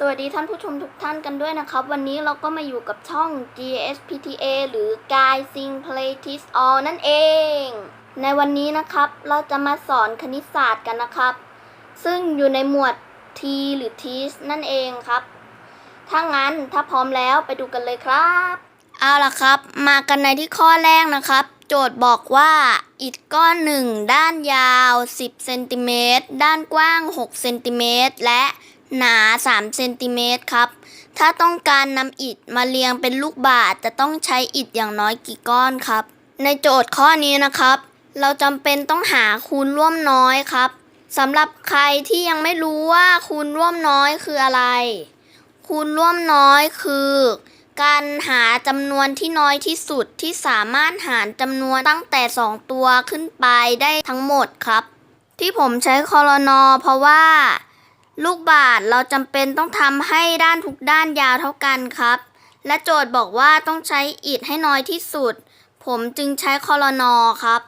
สวัสดีท่านผู้ชมทุกท่านกันด้วยนะครับ วันนี้เราก็มาอยู่กับช่อง GSPTA หรือ Guy Sing Play Teach All นั่นเอง ในวันนี้นะครับเราจะมาสอนคณิตศาสตร์กันนะครับ ซึ่งอยู่ในหมวด T หรือ Teach นั่นเองครับ ถ้างั้นถ้าพร้อมแล้วไปดูกันเลยครับ เอาล่ะครับ มากันในที่ข้อแรกนะครับ โจทย์บอกว่าอิฐก้อนหนึ่งด้านยาว 10เซนติเมตรด้านกว้าง6เซนติเมตรและ หนา 3 เซนติเมตรครับ ถ้าต้องการนำอิฐมาเรียงเป็นลูกบาศก์จะต้องใช้อิฐอย่างน้อยกี่ก้อนครับ ในโจทย์ข้อนี้นะครับ เราจำเป็นต้องหาคูณร่วมน้อยครับสำหรับใครที่ยังไม่รู้ว่าคูณร่วมน้อยคืออะไร คูณร่วมน้อยคือ การหาจำนวนที่น้อยที่สุดที่สามารถหารจำนวนตั้งแต่ 2 ตัวขึ้นไปได้ทั้งหมดครับ ที่ผมใช้คอรนอเพราะว่า ลูกบาศก์เราจำเป็นต้องทำให้ด้านทุกด้านยาวเท่ากันครับ และโจทย์บอกว่าต้องใช้อิฐให้น้อยที่สุด ผมจึงใช้คอรนอครับ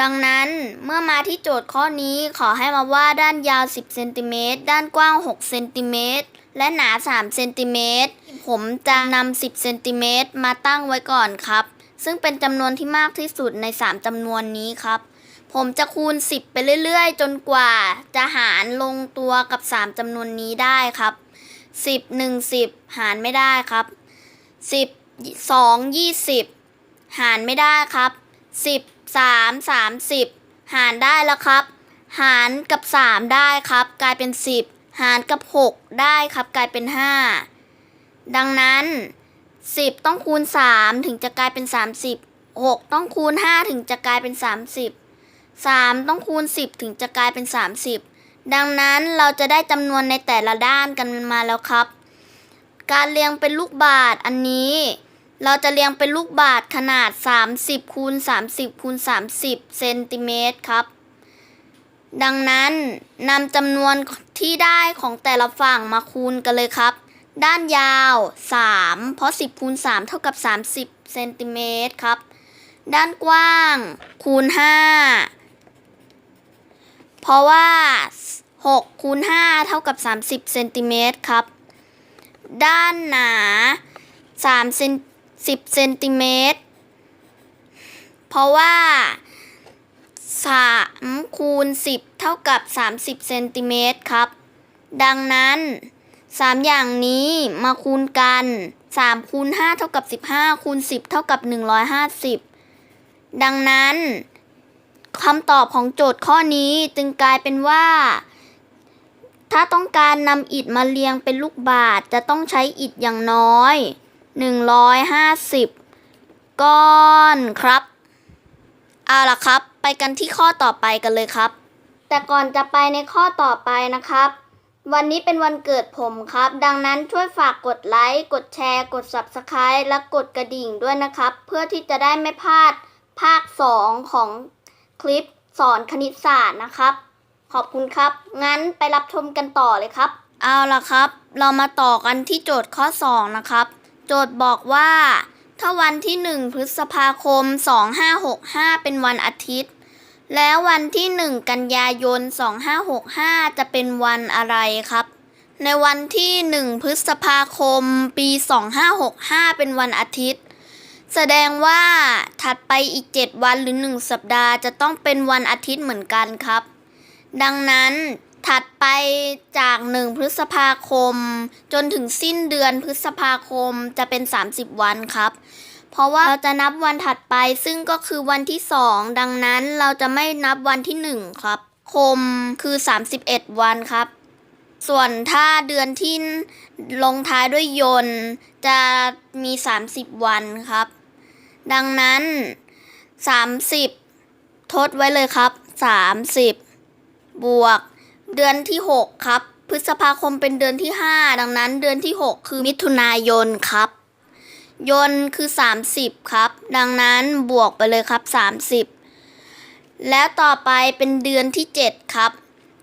ดังนั้นเมื่อมาที่โจทย์ข้อนี้ขอให้มาว่าด้านยาว 10เซนติเมตรด้านกว้าง6เซนติเมตรและหนา 3เซนติเมตรผมจะนำ10เซนติเมตรมาตั้งไว้ก่อนครับ ซึ่งเป็นจำนวนที่มากที่สุดใน 3จำนวนนี้ครับ ผมจะคูณ 10 ไปเรื่อยๆ จนกว่าจะหารลงตัวกับ 3จำนวนนี้ได้ครับ 10 1 10 หารไม่ได้ครับ 10 2 20 หารไม่ได้ครับ 10 3 30 หารได้แล้วครับ หารกับ 3 ได้ครับ กลายเป็น 10 หารกับ 6 ได้ครับ กลายเป็น 5 ดังนั้น 10 ต้องคูณ 3 ถึงจะกลายเป็น 30 6 ต้องคูณ 5 ถึงจะกลายเป็น 30 3 ต้องคูณ 10 ถึงจะกลายเป็น 30 ดังนั้นเราจะได้จำนวนในแต่ละด้านกันมาแล้วครับ การเรียงเป็นลูกบาศก์อันนี้ เราจะเรียงเป็นลูกบาศก์ขนาด 30คูณ30คูณ30เซนติเมตรครับ ดังนั้นนำจำนวนที่ได้ของแต่ละฝั่งมาคูณกันเลยครับ ด้านยาว 3 เพราะ 10คูณ3เท่ากับ 30เซนติเมตรครับด้านกว้าง คูณ 5 เพราะว่า6คูณ5เท่ากับ 30เซนติเมตรครับ ด้านหนา3เซน10เซนติเมตร เพราะว่า3คูณ10 เท่ากับ 30เซนติเมตรครับ ดังนั้น 3 อย่างนี้มาคูณกัน 3คูณ5เท่ากับ 15คูณ10 เท่ากับ 150 ดังนั้น คำตอบของโจทย์ข้อนี้จึงกลายเป็นว่า ถ้าต้องการนำอิฐมาเรียงเป็นลูกบาศจะต้องใช้อิฐอย่างน้อย 150 ก้อนครับเอาล่ะครับ ไปกันที่ข้อต่อไปกันเลยครับ แต่ก่อนจะไปในข้อต่อไปนะครับ วันนี้เป็นวันเกิดผมครับ ดังนั้นช่วยฝากกดไลค์ กดแชร์ กด Subscribe และกดกระดิ่งด้วยนะครับ เพื่อที่จะได้ไม่พลาดภาค 2 ของ คลิปสอนคณิตศาสตร์นะครับ ขอบคุณครับ งั้นไปรับชมกันต่อเลยครับ เอาล่ะครับ เรามาต่อกันที่โจทย์ข้อ 2 นะครับ โจทย์บอกว่า ถ้าวันที่ 1 พฤษภาคม 2565 เป็นวันอาทิตย์ แล้ววันที่ 1 กันยายน 2565 จะเป็นวันอะไรครับ ในวันที่ 1 พฤษภาคม ปี 2565 เป็นวันอาทิตย์ แสดงว่าถัดไปอีก 7 วันหรือ 1 สัปดาห์จะต้องเป็นวันอาทิตย์เหมือนกันครับ ดังนั้นถัดไปจาก 1 พฤษภาคม จนถึงสิ้นเดือนพฤษภาคมจะเป็น 30 วันครับ เพราะว่าเราจะนับวันถัดไปซึ่งก็คือวันที่ 2 ดังนั้นเราจะไม่นับวันที่ 1 ครับ คมคือ 31 วันครับ ส่วนถ้าเดือนที่ลงท้ายด้วยยนต์จะมี 30 วันครับ ดังนั้น 30 ทดไว้เลยครับ 30 บวก เดือนที่ 6 ครับ พฤษภาคมเป็นเดือนที่ 5 ดังนั้นเดือนที่ 6 คือมิถุนายนครับ ยนต์คือ 30 ครับ ดังนั้นบวกไปเลยครับ 30 แล้วต่อไปเป็นเดือนที่ 7 ครับ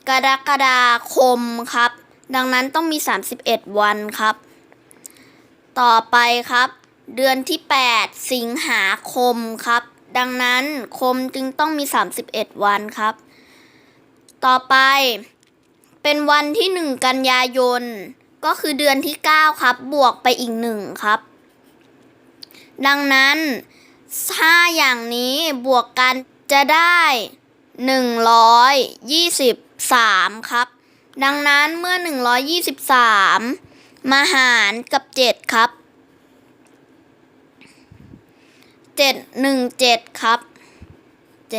กรกฎาคมครับ ดังนั้นต้องมี 31 วันครับ ต่อไปครับ เดือนที่ 8 สิงหาคมครับ ดังนั้นคมจึงต้องมี 31 วันครับ ต่อไปเป็นวันที่ 1 กันยายน ก็คือเดือนที่ 9 ครับ บวกไปอีกหนึ่งครับ ดังนั้น 5 อย่างนี้บวกกันจะได้ 123 ครับ ดังนั้นเมื่อ 123 มาหารกับ 7 ครับ 717ครับ7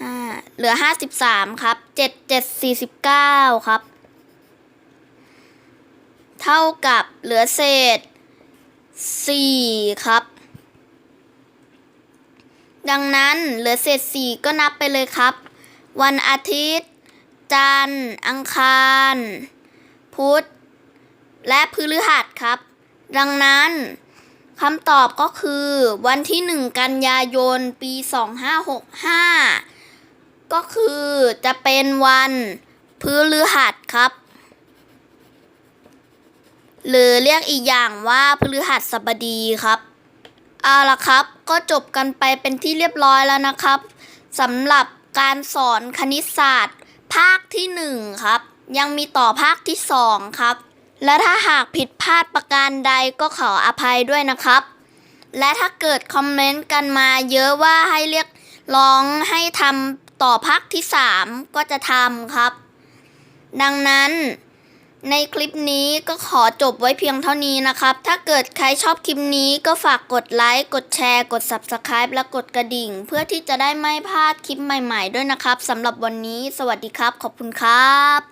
5เหลือ53ครับ7 7 49ครับ เท่ากับเหลือเศษ4ครับ ดังนั้นเหลือเศษ4ก็นับไปเลยครับ วันอาทิตย์ จันทร์ อังคาร พุธ และพฤหัสครับ ดังนั้น คำตอบก็คือวันที่ 1 กันยายน ปี 2565 ก็คือจะเป็นวันพฤหัสครับ หรือเรียกอีกอย่างว่าพฤหัสบดีครับ เอาละครับ ก็จบกันไปเป็นที่เรียบร้อยแล้วนะครับสำหรับการสอนคณิตศาสตร์ ภาคที่หนึ่งครับ ยังมีต่อภาคที่สองครับ และถ้าหากผิดพลาดประการใดก็ขออภัยด้วยนะครับ และถ้าเกิดคอมเมนต์กันมาเยอะว่าให้เรียกร้องให้ทำต่อภาคที่สามก็จะทำครับ ดังนั้นในคลิปนี้ก็ขอจบไว้เพียงเท่านี้นะครับ ถ้าเกิดใครชอบคลิปนี้ก็ฝากกดไลค์ กดแชร์ กด Subscribe และกดกระดิ่ง เพื่อที่จะได้ไม่พลาดคลิปใหม่ๆด้วยนะครับสำหรับวันนี้ สวัสดีครับ ขอบคุณครับ